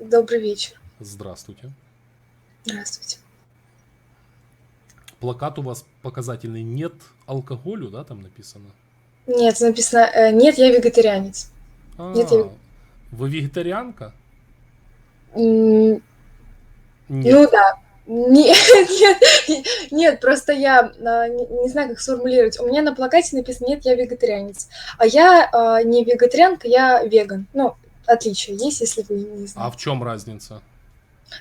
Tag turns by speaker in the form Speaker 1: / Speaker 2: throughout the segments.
Speaker 1: Добрый вечер.
Speaker 2: Здравствуйте.
Speaker 1: Здравствуйте.
Speaker 2: Плакат у вас показательный «Нет алкоголю», да, там написано?
Speaker 1: Нет, написано э, «Нет, я вегетарианец».
Speaker 2: А,
Speaker 1: Нет, я-
Speaker 2: Вы вегетарианка?
Speaker 1: М,
Speaker 2: Нет.
Speaker 1: Ну да. Нет, нет, нет, просто я а, не, не знаю, как сформулировать. У меня на плакате написано «Нет, я вегетарианец». А я а, не вегетарианка, я веган. Ну, отличие есть, если вы не
Speaker 2: А
Speaker 1: знаете.
Speaker 2: в чем разница?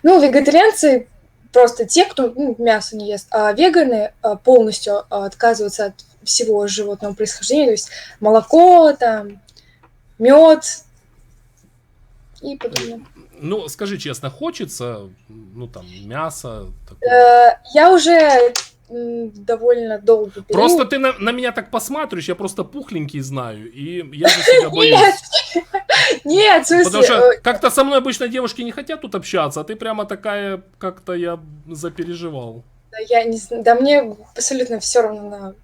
Speaker 1: Ну, вегетарианцы просто те, кто ну, мясо не ест, а веганы а, полностью а, отказываются от всего животного происхождения, то есть молоко, там, мед и подобное.
Speaker 2: Ну, скажи честно, хочется, ну, там, мясо? такое?
Speaker 1: Э, Я уже довольно долго период-
Speaker 2: Просто ты на, на меня так посматриваешь, я просто пухленький знаю, и я за себя
Speaker 1: Нет,
Speaker 2: боюсь.
Speaker 1: нет, в смысле,
Speaker 2: Потому что
Speaker 1: э,
Speaker 2: как-то со мной обычно девушки не хотят тут общаться, а ты прямо такая, как-то я запереживал.
Speaker 1: да, я не знаю, да мне абсолютно все равно на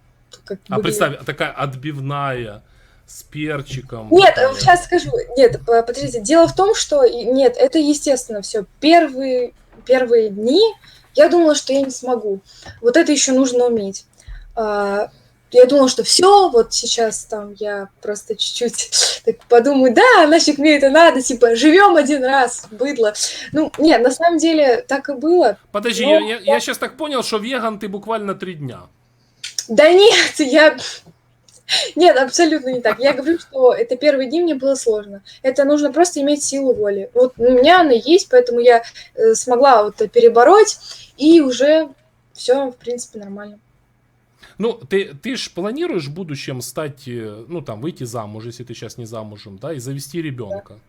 Speaker 1: как
Speaker 2: А представь, такая отбивная, с перчиком.
Speaker 1: Нет, сейчас скажу. Нет, подождите. Дело в том, что нет, это естественно все. Первые первые дни я думала, что я не смогу. Вот это еще нужно уметь. А, Я думала, что все, вот сейчас там я просто чуть-чуть так подумаю, да, нафиг мне это надо, типа, живем один раз, быдло. Ну, нет, на самом деле так и было.
Speaker 2: Подожди,
Speaker 1: Ну,
Speaker 2: я, я, сейчас так понял, что веган ты буквально три дня.
Speaker 1: Да нет, я... Нет, абсолютно не так. Я говорю, что это первые дни мне было сложно. Это нужно просто иметь силу воли. Вот у меня она есть, поэтому я э, смогла вот это перебороть, и уже все, в принципе, нормально.
Speaker 2: Ну, ты, ты ж планируешь в будущем стать, э, ну, там, выйти замуж, если ты сейчас не замужем, да, и завести ребенка.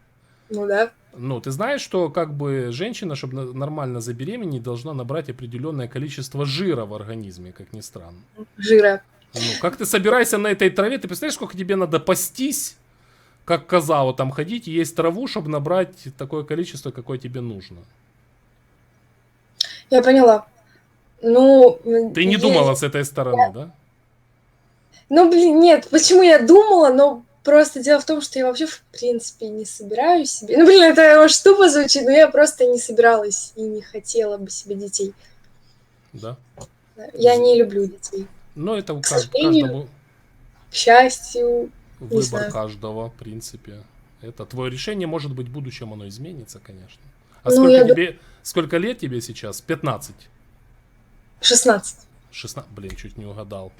Speaker 1: Ну да.
Speaker 2: Ну, ты знаешь, что как бы женщина, чтобы нормально забеременеть, должна набрать определенное количество жира в организме, как ни странно.
Speaker 1: Жира.
Speaker 2: Ну, как ты собираешься на этой траве, ты представляешь, сколько тебе надо пастись, как коза, вот там ходить и есть траву, чтобы набрать такое количество, какое тебе нужно.
Speaker 1: Я поняла. Ну...
Speaker 2: Ты не
Speaker 1: есть-
Speaker 2: думала с этой стороны, да?
Speaker 1: Ну, блин, нет, почему я думала, но просто дело в том, что я вообще, в принципе, не собираюсь себе... Ну, блин, это может тупо звучит, но я просто не собиралась и не хотела бы себе детей.
Speaker 2: Да.
Speaker 1: Я не люблю детей.
Speaker 2: Но это у
Speaker 1: К
Speaker 2: кажд-
Speaker 1: сожалению,
Speaker 2: каждому
Speaker 1: К счастью,
Speaker 2: выбор каждого, в принципе. Это твое решение, может быть, в будущем оно изменится, конечно. А
Speaker 1: Ну,
Speaker 2: сколько
Speaker 1: я ду-
Speaker 2: тебе, сколько лет тебе сейчас? 15.
Speaker 1: 16.
Speaker 2: 16, блин, чуть не угадал.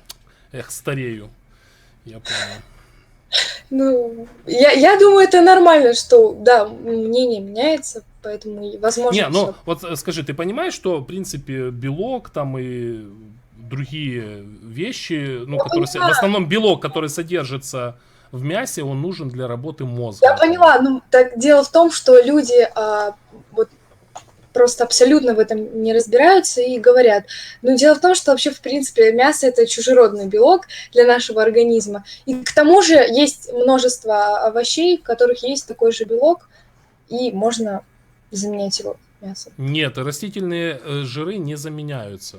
Speaker 2: Эх, старею. Я понял.
Speaker 1: Ну, я, я думаю, это нормально, что, да, мнение меняется, поэтому, возможно,
Speaker 2: Не, ну
Speaker 1: всё.
Speaker 2: вот э, скажи, ты понимаешь, что в принципе белок там и другие вещи, ну,
Speaker 1: Я
Speaker 2: которые, с- в
Speaker 1: понимаю.
Speaker 2: основном белок, который содержится в мясе, он нужен для работы мозга.
Speaker 1: Я поняла, ну, так дело в том, что люди а, вот просто абсолютно в этом не разбираются и говорят. Но дело в том, что вообще, в принципе, мясо – это чужеродный белок для нашего организма. И к тому же есть множество овощей, в которых есть такой же белок, и можно заменять его мясом.
Speaker 2: Нет, растительные э, жиры не заменяются.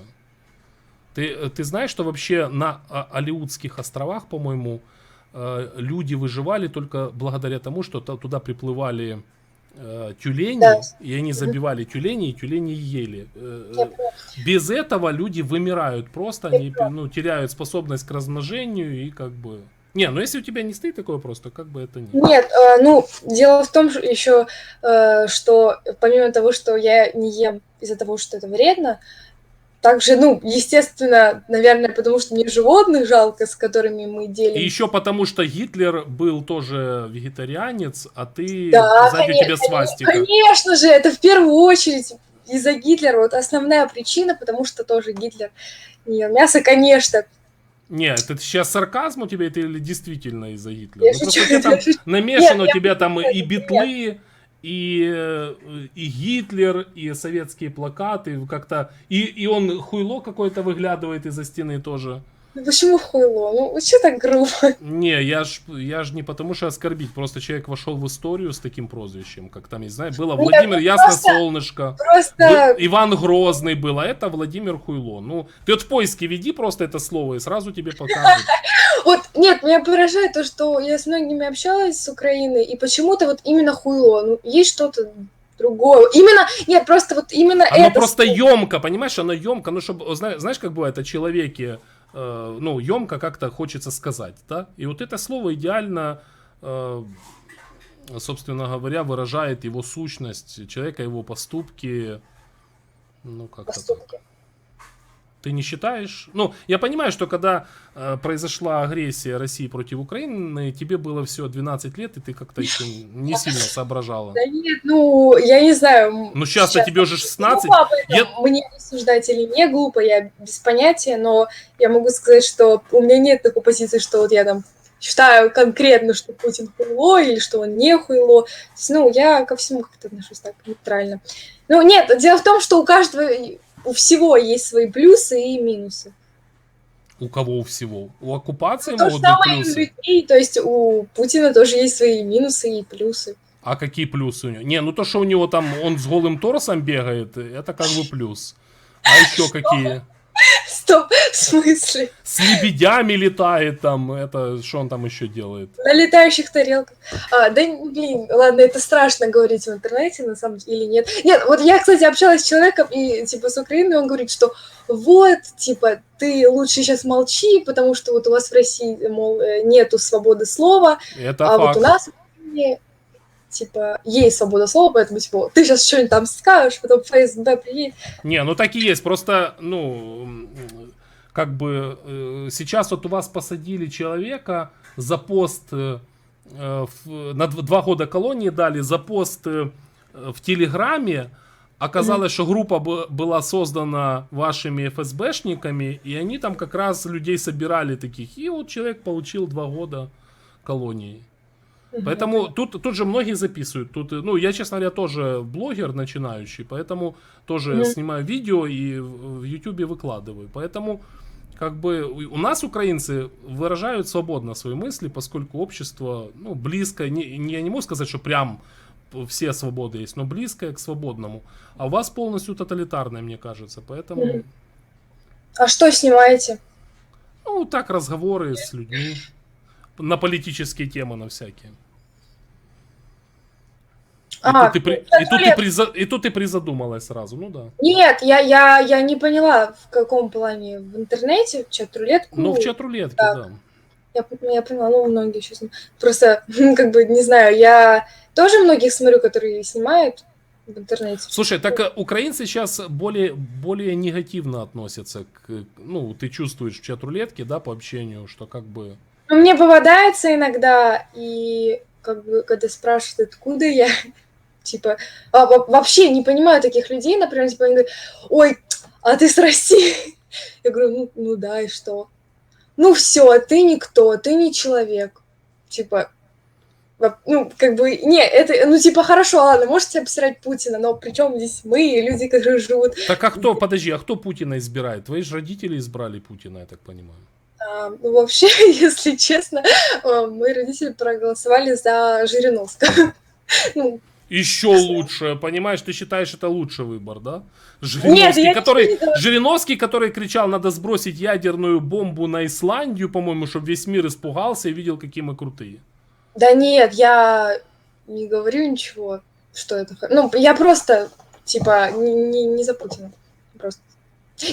Speaker 2: Ты, э, ты знаешь, что вообще на а, Алиутских островах, по-моему, э, люди выживали только благодаря тому, что туда приплывали э, тюлени,
Speaker 1: Да.
Speaker 2: и они забивали тюлени, и тюлени ели. Без этого люди вымирают просто, они ну, теряют способность к размножению и как бы... Не, ну если у тебя не стоит такой вопрос, то как бы это не...
Speaker 1: Нет, э, ну, дело в том еще, э, что помимо того, что я не ем из-за того, что это вредно, также, ну, естественно, наверное, потому что мне животных жалко, с которыми мы делим.
Speaker 2: И еще потому, что Гитлер был тоже вегетарианец, а ты
Speaker 1: Да,
Speaker 2: сзади
Speaker 1: конечно,
Speaker 2: тебя свастика.
Speaker 1: Конечно же, это в первую очередь из-за Гитлера. Вот основная причина, потому что тоже Гитлер не мясо, конечно.
Speaker 2: Не, это сейчас сарказм у тебя это или действительно из-за Гитлера?
Speaker 1: Я
Speaker 2: Ну,
Speaker 1: шучу,
Speaker 2: тебя там
Speaker 1: я шучу.
Speaker 2: намешано
Speaker 1: Нет,
Speaker 2: у тебя там и
Speaker 1: нет.
Speaker 2: битлы, и, э, и Гитлер, и советские плакаты, как-то... И, и он хуйло какое-то выглядывает из-за стены тоже.
Speaker 1: Ну почему хуйло? Ну, что так грубо?
Speaker 2: Не, я ж, я ж не потому что оскорбить, просто человек вошел в историю с таким прозвищем, как там, не знаю, было
Speaker 1: Нет,
Speaker 2: Владимир
Speaker 1: ну
Speaker 2: Ясно
Speaker 1: просто-
Speaker 2: Солнышко.
Speaker 1: Просто
Speaker 2: Был Иван Грозный был, а это Владимир Хуйло. Ну, ты вот в поиске веди просто это слово, и сразу тебе покажут.
Speaker 1: Вот, нет, меня поражает то, что я с многими общалась с Украины, и почему-то вот именно хуйло. Ну, есть что-то другое. Именно, нет, просто вот именно
Speaker 2: Оно
Speaker 1: это...
Speaker 2: просто
Speaker 1: слово.
Speaker 2: емко, понимаешь, оно емко, ну, чтобы, знаешь, как бывает, о человеке, э, ну, емко как-то хочется сказать, да? И вот это слово идеально, э, собственно говоря, выражает его сущность человека, его поступки, ну, как-то так. Ты не считаешь? Ну, я понимаю, что когда э, произошла агрессия России против Украины, тебе было всего 12 лет, и ты как-то еще не сильно соображала.
Speaker 1: Да нет, ну, я не знаю.
Speaker 2: Ну, сейчас-то тебе уже 16.
Speaker 1: Глупо об этом мне рассуждать или не глупо, я без понятия, но я могу сказать, что у меня нет такой позиции, что вот я там считаю конкретно, что Путин хуйло или что он не хуйло. Есть, ну, я ко всему как-то отношусь так нейтрально. Ну, нет, дело в том, что у каждого, у всего есть свои плюсы и минусы.
Speaker 2: У кого у всего? У оккупации
Speaker 1: То же самое у
Speaker 2: плюсы.
Speaker 1: людей, то есть у Путина тоже есть свои минусы и плюсы.
Speaker 2: А какие плюсы у него? Не, ну то, что у него там он с голым торсом бегает, это как бы плюс. А еще какие?
Speaker 1: Стоп, в смысле?
Speaker 2: С лебедями летает там, это что он там еще делает?
Speaker 1: На летающих тарелках. А, да, блин, ладно, это страшно говорить в интернете, на самом деле, или нет. Нет, вот я, кстати, общалась с человеком, и, типа, с Украины, он говорит, что вот, типа, ты лучше сейчас молчи, потому что вот у вас в России, мол, э, нету свободы слова,
Speaker 2: Это
Speaker 1: а
Speaker 2: факт.
Speaker 1: вот у нас типа, есть свобода слова, поэтому, типа, ты сейчас что-нибудь там скажешь, потом ФСБ приедет.
Speaker 2: Не, ну так и есть. Просто, ну, как бы э, сейчас вот у вас посадили человека за пост э, э, в- на дв- два года колонии дали за пост э, в Телеграме. Оказалось, что группа была создана вашими ФСБшниками, и они там как раз людей собирали таких. И вот человек получил два года колонии. Поэтому тут, тут же многие записывают. Тут, ну, я, честно говоря, тоже блогер начинающий, поэтому тоже
Speaker 1: Мгм.
Speaker 2: снимаю видео и в Ютубе выкладываю. Поэтому, как бы, у нас украинцы выражают свободно свои мысли, поскольку общество, ну, близко, не, не- я не могу сказать, что прям все свободы есть, но близкое к свободному. А у вас полностью тоталитарное, мне кажется. Поэтому.
Speaker 1: А что снимаете?
Speaker 2: ну, так разговоры с людьми на политические темы, на всякие. И,
Speaker 1: А,
Speaker 2: тут, ты и, тут ты приза- и тут ты призадумалась сразу, ну да.
Speaker 1: Нет, я, я, я не поняла, в каком плане. В интернете, в чат-рулетку?
Speaker 2: Ну, в чат-рулетке, да.
Speaker 1: Я, я поняла, ну, многие сейчас... Просто, как бы, не знаю, я тоже многих смотрю, которые снимают в интернете.
Speaker 2: Слушай, так э, украинцы сейчас более, более негативно относятся к... Ну, ты чувствуешь в чат-рулетке, да, по общению, что как бы...
Speaker 1: Ну, мне попадается иногда, и как бы, когда спрашивают, откуда я, типа, а, во- вообще не понимаю таких людей, например, типа, они говорят, ой, а ты с России? Я говорю, ну, ну да, и что? Ну все, ты никто, ты не человек. Типа, ну, как бы, не, это, ну, типа, хорошо, ладно, можете обсирать Путина, но при чем здесь мы, люди, которые живут
Speaker 2: Так а кто, подожди, а кто Путина избирает? Твои же родители избрали Путина, я так понимаю.
Speaker 1: А, ну, вообще, если честно, а, мои родители проголосовали за Жириновского. Ну,
Speaker 2: Еще лучше, понимаешь, ты считаешь это лучший выбор, да? Жириновский,
Speaker 1: я
Speaker 2: который,
Speaker 1: говорю.
Speaker 2: Жириновский, который кричал, надо сбросить ядерную бомбу на Исландию, по-моему, чтобы весь мир испугался и видел, какие мы крутые.
Speaker 1: да нет, я не говорю ничего, что это... Ну, я просто, типа, не, не, не за Путина. Просто.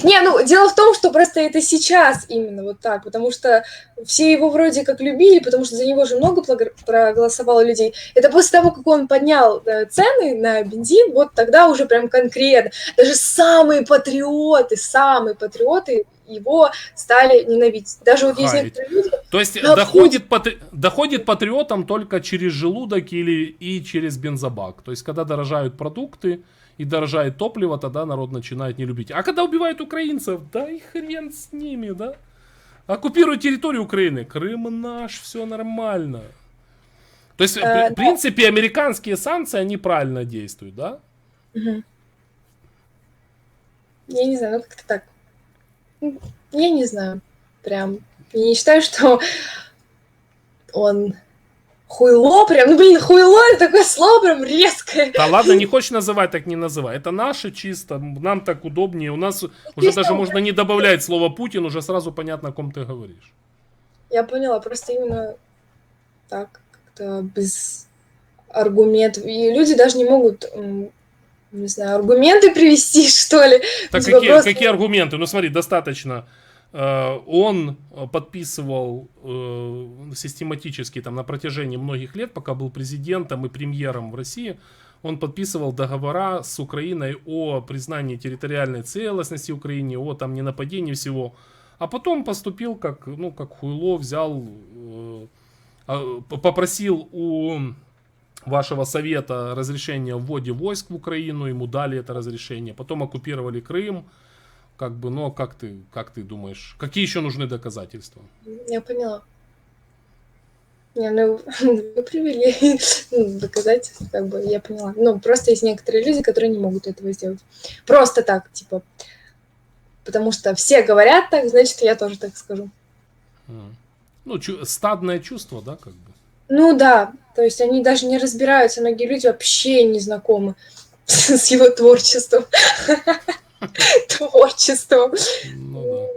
Speaker 1: Не, ну, дело в том, что просто это сейчас именно вот так, потому что все его вроде как любили, потому что за него же много проголосовало людей. Это после того, как он поднял э, цены на бензин, вот тогда уже прям конкретно. Даже самые патриоты, самые патриоты его стали ненавидеть. Даже вот есть некоторые люди...
Speaker 2: То есть
Speaker 1: Да,
Speaker 2: доходит, патри- доходит патриотам только через желудок или и через бензобак. То есть когда дорожают продукты и дорожает топливо, тогда народ начинает не любить. А когда убивают украинцев, да и хрен с ними, да? Оккупируют территорию Украины. Крым наш, все нормально. То есть, в
Speaker 1: Э,
Speaker 2: при- в принципе, американские санкции, они правильно действуют, да?
Speaker 1: Мгм. Я не знаю, ну как-то так. Я не знаю. Прям. Я не считаю, что он хуйло прям. Ну, блин, хуйло это такое слово прям резкое.
Speaker 2: Да ладно, не хочешь называть, так не называй. Это наше чисто, нам так удобнее. У нас уже
Speaker 1: Чисто
Speaker 2: даже можно не добавлять слово Путин, уже сразу понятно, о ком ты говоришь.
Speaker 1: Я поняла, просто именно так, как-то без аргумент. И люди даже не могут, не знаю, аргументы привести, что ли.
Speaker 2: Так
Speaker 1: Типа
Speaker 2: какие,
Speaker 1: просто-
Speaker 2: какие аргументы? Ну смотри, достаточно. Э, Он э, подписывал э, систематически там на протяжении многих лет, пока был президентом и премьером в России, он подписывал договора с Украиной о признании территориальной целостности Украины, о там ненападении всего. А потом поступил как, ну, как хуйло, взял, а, попросил у вашего совета разрешение о вводе войск в Украину, ему дали это разрешение, потом оккупировали Крым, как бы, но как ты, как ты думаешь, какие еще нужны доказательства?
Speaker 1: Я поняла. Не, ну, вы привели ну, доказательства, как бы, я поняла. Ну, просто есть некоторые люди, которые не могут этого сделать. Просто так, типа, потому что все говорят так, значит, я тоже так скажу.
Speaker 2: Ну, чу- стадное чувство, да, как бы.
Speaker 1: Ну да, то есть они даже не разбираются, многие люди вообще не знакомы с его творчеством. Творчеством.
Speaker 2: Ну да.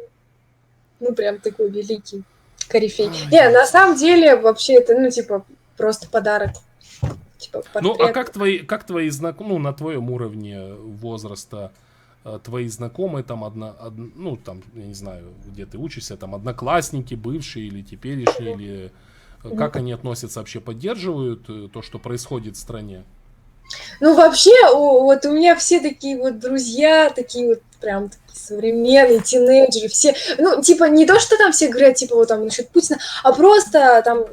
Speaker 1: Ну, прям такой великий корифей. Не, на самом деле, вообще, это, ну, типа, просто подарок. Типа,
Speaker 2: Ну, а как твои, как твои знакомые, ну, на твоем уровне возраста, э, твои знакомые, там, одна, од- ну, там, я не знаю, где ты учишься, там, одноклассники, бывшие или теперешние, или э, как они относятся, вообще поддерживают э, то, что происходит в стране?
Speaker 1: Ну, вообще, вот у меня все такие вот друзья, такие вот прям такие современные тинейджеры, все, ну, типа, не то, что там все говорят, типа, вот там насчет Путина, а просто там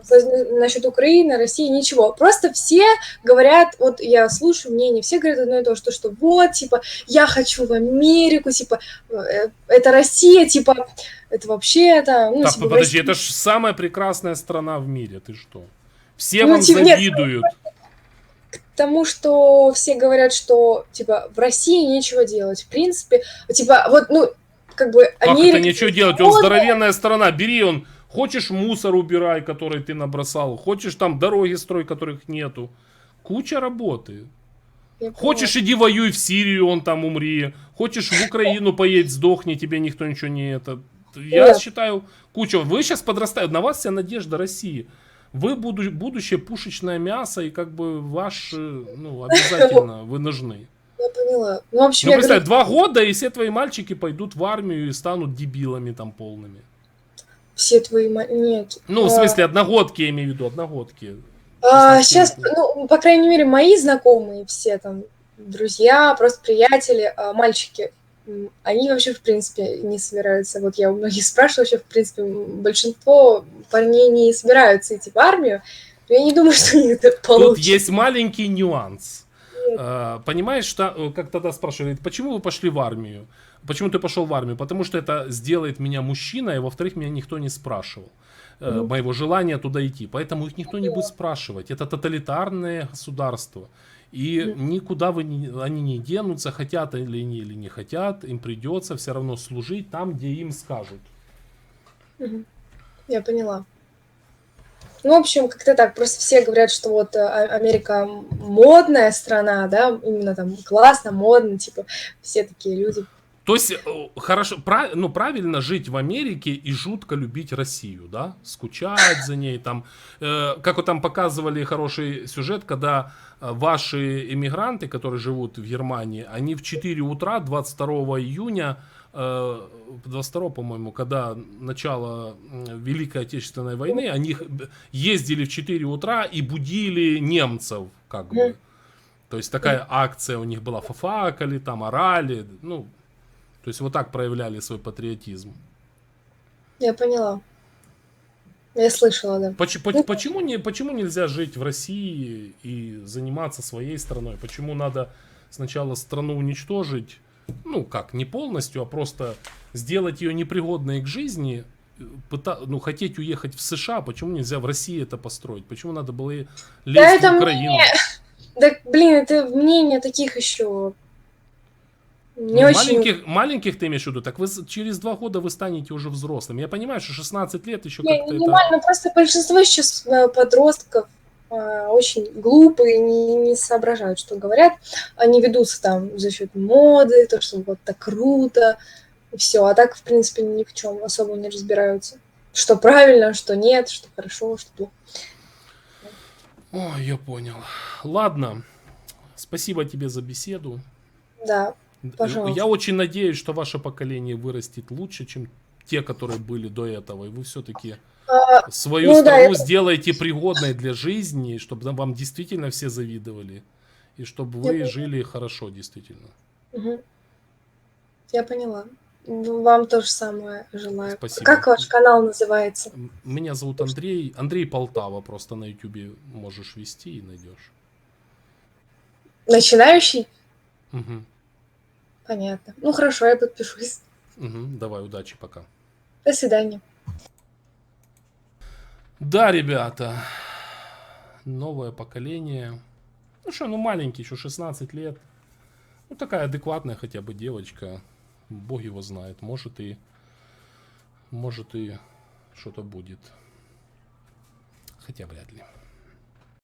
Speaker 1: насчет Украины, России, ничего. Просто все говорят, вот я слушаю мнение, все говорят одно и то, что, что вот, типа, я хочу в Америку, типа, э, это Россия, типа, это вообще это, ну,
Speaker 2: так,
Speaker 1: типа, в
Speaker 2: подожди,
Speaker 1: России-
Speaker 2: это же самая прекрасная страна в мире, ты что? Все
Speaker 1: Ну,
Speaker 2: вам
Speaker 1: типа, нет, Потому что все говорят, что типа в России нечего делать. В принципе, типа, вот, ну, как бы
Speaker 2: Как
Speaker 1: Америка.
Speaker 2: это ничего делать? Он здоровенная страна. Бери он. Хочешь мусор убирай, который ты набросал. Хочешь там дороги строй, которых нету. Куча работы.
Speaker 1: Я
Speaker 2: Хочешь иди воюй в Сирию, он там умри. Хочешь в Украину поедь, сдохни, тебе никто ничего не это. Я
Speaker 1: Нет.
Speaker 2: считаю, куча. Вы сейчас подрастаете, на вас вся надежда России. Вы буду, будущее пушечное мясо, и как бы ваш, э, ну, обязательно вы нужны.
Speaker 1: Я поняла. Ну, в общем,
Speaker 2: Ну,
Speaker 1: я
Speaker 2: представь,
Speaker 1: говорю,
Speaker 2: два года, и все твои мальчики пойдут в армию и станут дебилами там полными.
Speaker 1: все твои... ма- Нет.
Speaker 2: Ну, в
Speaker 1: А,
Speaker 2: смысле, одногодки, я имею в виду, одногодки.
Speaker 1: а,
Speaker 2: 16
Speaker 1: сейчас, ну, по крайней мере, мои знакомые все там, друзья, просто приятели, а, мальчики, они вообще, в принципе, не собираются. Вот я у многих спрашивала, вообще, в принципе, большинство парней не собираются идти в армию. Но я не думаю, что у них это
Speaker 2: Тут
Speaker 1: получится.
Speaker 2: есть маленький нюанс.
Speaker 1: Нет.
Speaker 2: Э, Понимаешь, что, э, как тогда спрашивали, почему вы пошли в армию? Почему ты пошел в армию? Потому что это сделает меня мужчиной, и во-вторых, меня никто не спрашивал. э,
Speaker 1: Мгм.
Speaker 2: Моего желания туда идти. Поэтому их никто не будет спрашивать. Это тоталитарное государство. И никуда вы не, они не денутся, хотят или не, или не хотят, им придется все равно служить там, где им скажут.
Speaker 1: Я поняла. Ну, в общем, как-то так. Просто все говорят, что вот э, А- Америка модная страна, да, именно там классно, модно, типа, все такие люди.
Speaker 2: То есть, э, хорошо, пра- ну, правильно жить в Америке и жутко любить Россию, да? Скучать за ней, там, э, как вот там показывали хороший сюжет, когда э, ваши иммигранты, которые живут в Германии, они в 4 утра 22 июня, э, 22, по-моему, когда начало Великой Отечественной войны, они ездили в 4 утра и будили немцев, как бы. То есть такая акция у них была, фафакали, там орали, ну, то есть вот так проявляли свой патриотизм.
Speaker 1: Я поняла. Я слышала, да.
Speaker 2: Поч- поч- почему, не, почему нельзя жить в России и заниматься своей страной? Почему надо сначала страну уничтожить, ну как, не полностью, а просто сделать ее непригодной к жизни, пыта- ну, хотеть уехать в США, почему нельзя в России это построить? Почему надо было лезть
Speaker 1: это
Speaker 2: в Украину?
Speaker 1: Да, блин, это мнение таких еще не
Speaker 2: Ну,
Speaker 1: очень...
Speaker 2: маленьких, маленьких ты имеешь в виду, так вы через два года вы станете уже взрослым. Я понимаю, что 16 лет еще
Speaker 1: Не,
Speaker 2: как-то
Speaker 1: не
Speaker 2: это...
Speaker 1: просто большинство сейчас э, подростков э, очень глупые, не, не соображают, что говорят. Они ведутся там за счет моды, то, что вот так круто, и все. А так, в принципе, ни в чем особо не разбираются. Что правильно, что нет, что хорошо, что плохо.
Speaker 2: Ой, я понял. Ладно. Спасибо тебе за беседу.
Speaker 1: Да, Пожалуйста.
Speaker 2: Я очень надеюсь, что ваше поколение вырастет лучше, чем те, которые были до этого. И вы все-таки
Speaker 1: А,
Speaker 2: свою
Speaker 1: ну да,
Speaker 2: страну
Speaker 1: это-
Speaker 2: сделаете пригодной для жизни, чтобы вам действительно все завидовали. И чтобы вы
Speaker 1: Я-
Speaker 2: жили хорошо, действительно.
Speaker 1: мгм. Я поняла. Вам то же самое желаю.
Speaker 2: Спасибо.
Speaker 1: Как ваш канал называется?
Speaker 2: Меня зовут Андрей. Андрей Полтава. Просто на ютубе можешь вести и найдешь.
Speaker 1: Начинающий?
Speaker 2: Мгм.
Speaker 1: Понятно. Ну хорошо, я подпишусь.
Speaker 2: Мгм. Давай, удачи, пока.
Speaker 1: До свидания.
Speaker 2: Да, ребята, новое поколение. Ну что, ну маленький, еще 16 лет. Ну такая адекватная хотя бы девочка. Бог его знает. Может и... Может и что-то будет. Хотя вряд ли.